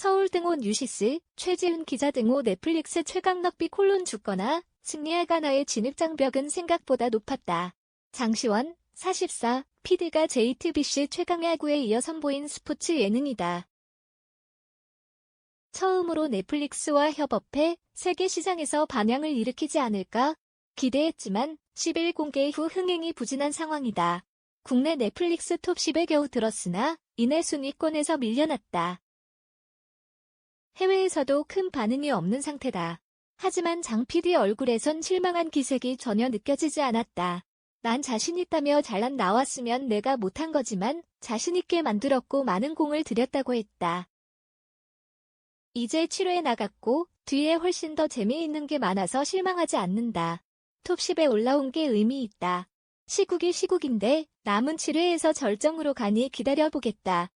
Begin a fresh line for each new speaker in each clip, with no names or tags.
서울 등호 뉴시스, 최지훈 기자 등호 넷플릭스 최강 럭비 콜론 죽거나 승리할 가나의 진입 장벽은 생각보다 높았다. 장시원, 44, PD가 JTBC 최강 야구에 이어 선보인 스포츠 예능이다. 처음으로 넷플릭스와 협업해 세계 시장에서 반향을 일으키지 않을까 기대했지만 10일 공개 후 흥행이 부진한 상황이다. 국내 넷플릭스 톱 10에 겨우 들었으나 이내 순위권에서 밀려났다. 해외에서도 큰 반응이 없는 상태다. 하지만 장 PD 얼굴에선 실망한 기색이 전혀 느껴지지 않았다. 난 자신 있다며 잘난 나왔으면 내가 못한 거지만 자신 있게 만들었고 많은 공을 들였다고 했다. 이제 7회 나갔고 뒤에 훨씬 더 재미있는 게 많아서 실망하지 않는다. 톱10에 올라온 게 의미 있다. 시국이 시국인데 남은 7회에서 절정으로 가니 기다려보겠다.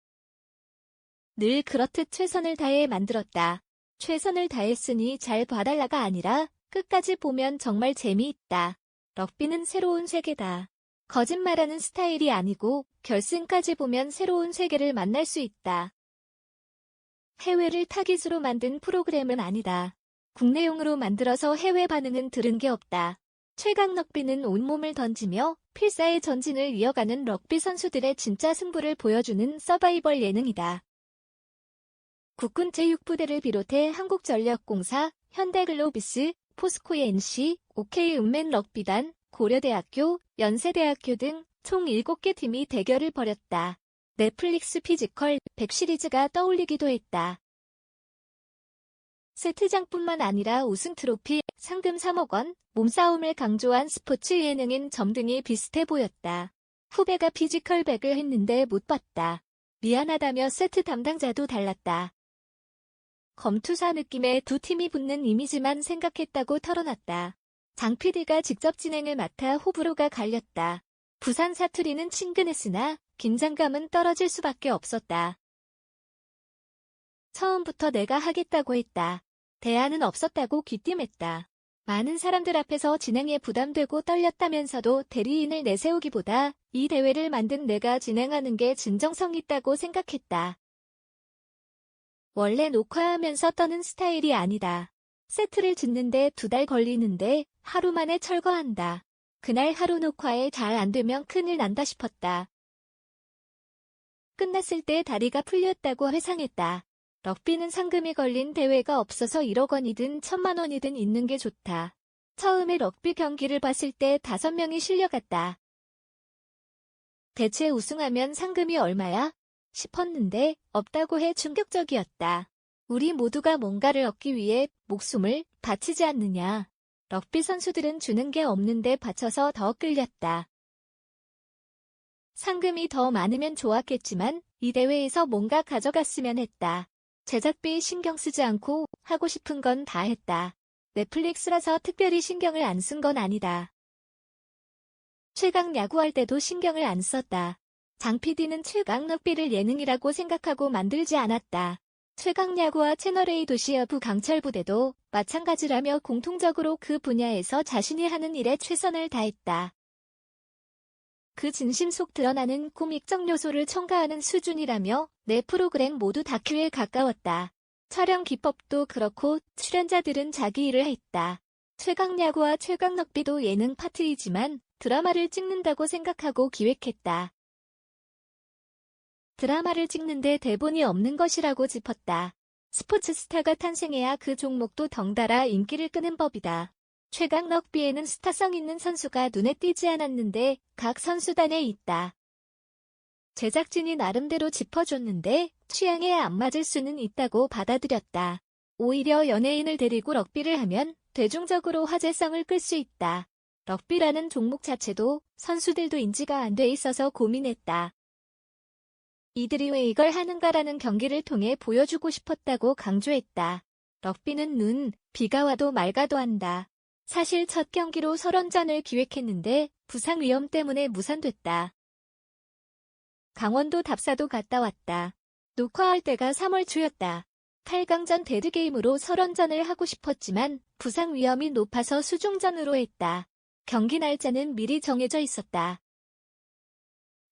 늘 그렇듯 최선을 다해 만들었다. 최선을 다했으니 잘 봐달라가 아니라 끝까지 보면 정말 재미있다. 럭비는 새로운 세계다. 거짓말하는 스타일이 아니고 결승까지 보면 새로운 세계를 만날 수 있다. 해외를 타깃으로 만든 프로그램은 아니다. 국내용으로 만들어서 해외 반응은 들은 게 없다. 최강 럭비는 온몸을 던지며 필사의 전진을 이어가는 럭비 선수들의 진짜 승부를 보여주는 서바이벌 예능이다. 국군 제6부대를 비롯해 한국전력공사, 현대글로비스, 포스코 NC, OK 은맨 럭비단, 고려대학교, 연세대학교 등 총 7개 팀이 대결을 벌였다. 넷플릭스 피지컬 100 시리즈가 떠올리기도 했다. 세트장뿐만 아니라 우승 트로피, 상금 3억 원, 몸싸움을 강조한 스포츠 예능인 점 등이 비슷해 보였다. 후배가 피지컬 100을 했는데 못 봤다. 미안하다며 세트 담당자도 달랐다. 검투사 느낌의 두 팀이 붙는 이미지만 생각했다고 털어놨다. 장 PD가 직접 진행을 맡아 호불호가 갈렸다. 부산 사투리는 친근했으나 긴장감은 떨어질 수밖에 없었다. 처음부터 내가 하겠다고 했다. 대안은 없었다고 귀띔했다. 많은 사람들 앞에서 진행에 부담되고 떨렸다면서도 대리인을 내세우기보다 이 대회를 만든 내가 진행하는 게 진정성 있다고 생각했다. 원래 녹화하면서 떠는 스타일이 아니다. 세트를 짓는데 두 달 걸리는데 하루 만에 철거한다. 그날 하루 녹화에 잘 안 되면 큰일 난다 싶었다. 끝났을 때 다리가 풀렸다고 회상했다. 럭비는 상금이 걸린 대회가 없어서 1억 원이든 천만 원이든 있는 게 좋다. 처음에 럭비 경기를 봤을 때 다섯 명이 실려갔다. 대체 우승하면 상금이 얼마야? 싶었는데 없다고 해 충격적이었다. 우리 모두가 뭔가를 얻기 위해 목숨을 바치지 않느냐. 럭비 선수들은 주는 게 없는데 바쳐서 더 끌렸다. 상금이 더 많으면 좋았겠지만 이 대회에서 뭔가 가져갔으면 했다. 제작비 신경 쓰지 않고 하고 싶은 건 다 했다. 넷플릭스라서 특별히 신경을 안 쓴 건 아니다. 최강 야구할 때도 신경을 안 썼다. 장 PD는 최강 럭비를 예능이라고 생각하고 만들지 않았다. 최강 야구와 채널A 도시여부 강철부대도 마찬가지라며 공통적으로 그 분야에서 자신이 하는 일에 최선을 다했다. 그 진심 속 드러나는 코믹적 요소를 첨가하는 수준이라며 내 프로그램 모두 다큐에 가까웠다. 촬영 기법도 그렇고 출연자들은 자기 일을 했다. 최강 야구와 최강 럭비도 예능 파트이지만 드라마를 찍는다고 생각하고 기획했다. 드라마를 찍는데 대본이 없는 것이라고 짚었다. 스포츠 스타가 탄생해야 그 종목도 덩달아 인기를 끄는 법이다. 최강 럭비에는 스타성 있는 선수가 눈에 띄지 않았는데 각 선수단에 있다. 제작진이 나름대로 짚어줬는데 취향에 안 맞을 수는 있다고 받아들였다. 오히려 연예인을 데리고 럭비를 하면 대중적으로 화제성을 끌 수 있다. 럭비라는 종목 자체도 선수들도 인지가 안 돼 있어서 고민했다. 이들이 왜 이걸 하는가라는 경기를 통해 보여주고 싶었다고 강조했다. 럭비는 눈, 비가 와도 맑아도 한다. 사실 첫 경기로 설원전을 기획했는데 부상 위험 때문에 무산됐다. 강원도 답사도 갔다 왔다. 녹화할 때가 3월 초였다. 8강전 데드게임으로 설원전을 하고 싶었지만 부상 위험이 높아서 수중전으로 했다. 경기 날짜는 미리 정해져 있었다.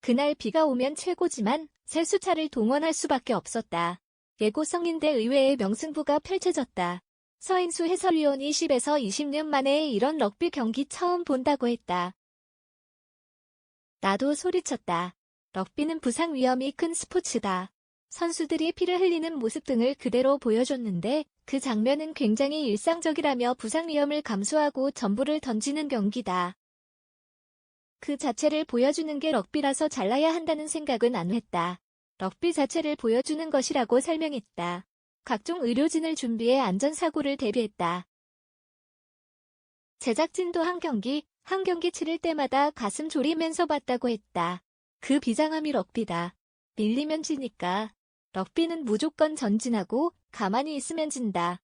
그날 비가 오면 최고지만 세수차를 동원할 수밖에 없었다. 예고 성인대 의회의 명승부가 펼쳐졌다. 서인수 해설위원이 10에서 20년 만에 이런 럭비 경기 처음 본다고 했다. 나도 소리쳤다. 럭비는 부상 위험이 큰 스포츠다. 선수들이 피를 흘리는 모습 등을 그대로 보여줬는데 그 장면은 굉장히 일상적이라며 부상 위험을 감수하고 전부를 던지는 경기다. 그 자체를 보여주는 게 럭비라서 잘나야 한다는 생각은 안 했다. 럭비 자체를 보여주는 것이라고 설명했다. 각종 의료진을 준비해 안전사고를 대비했다. 제작진도 한 경기, 한 경기 치를 때마다 가슴 졸이면서 봤다고 했다. 그 비장함이 럭비다. 밀리면 지니까. 럭비는 무조건 전진하고 가만히 있으면 진다.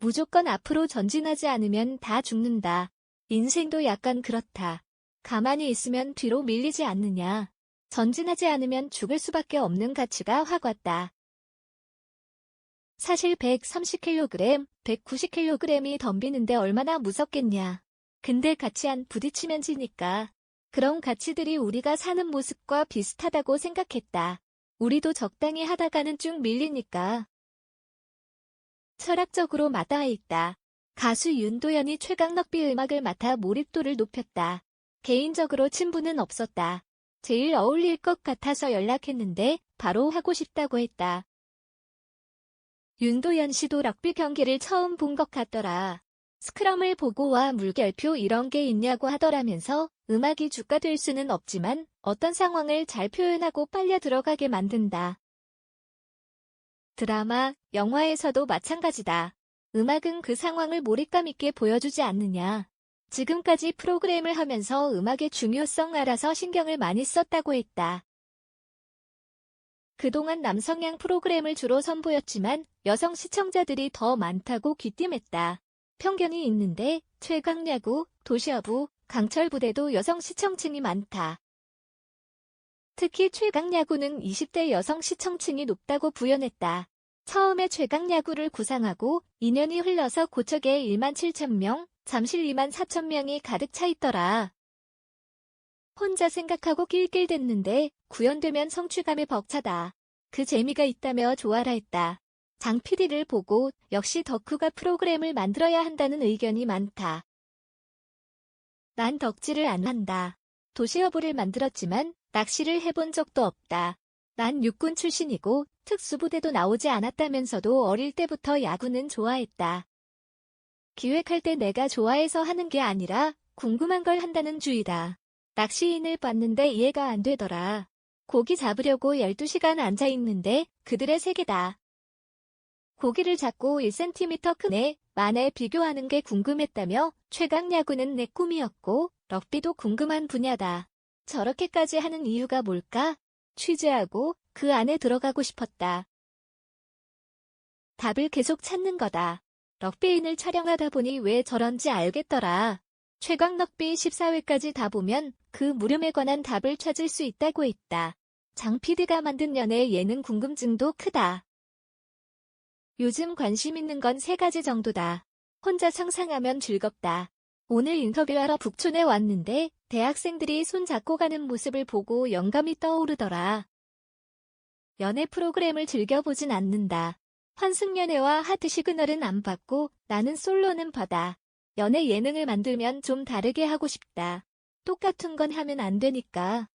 무조건 앞으로 전진하지 않으면 다 죽는다. 인생도 약간 그렇다. 가만히 있으면 뒤로 밀리지 않느냐. 전진하지 않으면 죽을 수밖에 없는 가치가 확 왔다. 사실 130kg, 190kg이 덤비는데 얼마나 무섭겠냐. 근데 같이 안 부딪히면 지니까. 그런 가치들이 우리가 사는 모습과 비슷하다고 생각했다. 우리도 적당히 하다가는 쭉 밀리니까. 철학적으로 맞닿아 있다. 가수 윤도현이 최강럭비 음악을 맡아 몰입도를 높였다. 개인적으로 친분은 없었다. 제일 어울릴 것 같아서 연락했는데 바로 하고 싶다고 했다. 윤도현 씨도 럭비 경기를 처음 본 것 같더라. 스크럼을 보고 와 물결표 이런 게 있냐고 하더라면서 음악이 주가 될 수는 없지만 어떤 상황을 잘 표현하고 빨려 들어가게 만든다. 드라마, 영화에서도 마찬가지다. 음악은 그 상황을 몰입감 있게 보여주지 않느냐. 지금까지 프로그램을 하면서 음악의 중요성 알아서 신경을 많이 썼다고 했다. 그동안 남성향 프로그램을 주로 선보였지만 여성 시청자들이 더 많다고 귀띔했다. 편견이 있는데 최강야구, 도시어부, 강철부대도 여성 시청층이 많다. 특히 최강야구는 20대 여성 시청층이 높다고 부연했다. 처음에 최강야구를 구상하고 2년이 흘러서 고척에 1만 7천 명, 잠실 2만 4천 명이 가득 차 있더라. 혼자 생각하고 낄낄댔는데 구현되면 성취감에 벅차다. 그 재미가 있다며 좋아라 했다. 장 PD를 보고 역시 덕후가 프로그램을 만들어야 한다는 의견이 많다. 난 덕질을 안 한다. 도시어부를 만들었지만 낚시를 해본 적도 없다. 난 육군 출신이고 특수부대도 나오지 않았다면서도 어릴 때부터 야구는 좋아했다. 기획할 때 내가 좋아해서 하는 게 아니라 궁금한 걸 한다는 주의다. 낚시인을 봤는데 이해가 안 되더라. 고기 잡으려고 12시간 앉아있는데 그들의 세계다. 고기를 잡고 1cm 큰 애 만에 비교하는 게 궁금했다며 최강 야구는 내 꿈이었고 럭비도 궁금한 분야다. 저렇게까지 하는 이유가 뭘까? 취재하고 그 안에 들어가고 싶었다. 답을 계속 찾는 거다. 럭비인을 촬영하다 보니 왜 저런지 알겠더라. 최강 럭비 14회까지 다 보면 그 물음에 관한 답을 찾을 수 있다고 했다. 장 PD가 만든 연애 예능 궁금증도 크다. 요즘 관심 있는 건 세 가지 정도다. 혼자 상상하면 즐겁다. 오늘 인터뷰하러 북촌에 왔는데 대학생들이 손 잡고 가는 모습을 보고 영감이 떠오르더라. 연애 프로그램을 즐겨보진 않는다. 환승연애와 하트 시그널은 안 받고 나는 솔로는 받아. 연애 예능을 만들면 좀 다르게 하고 싶다. 똑같은 건 하면 안 되니까.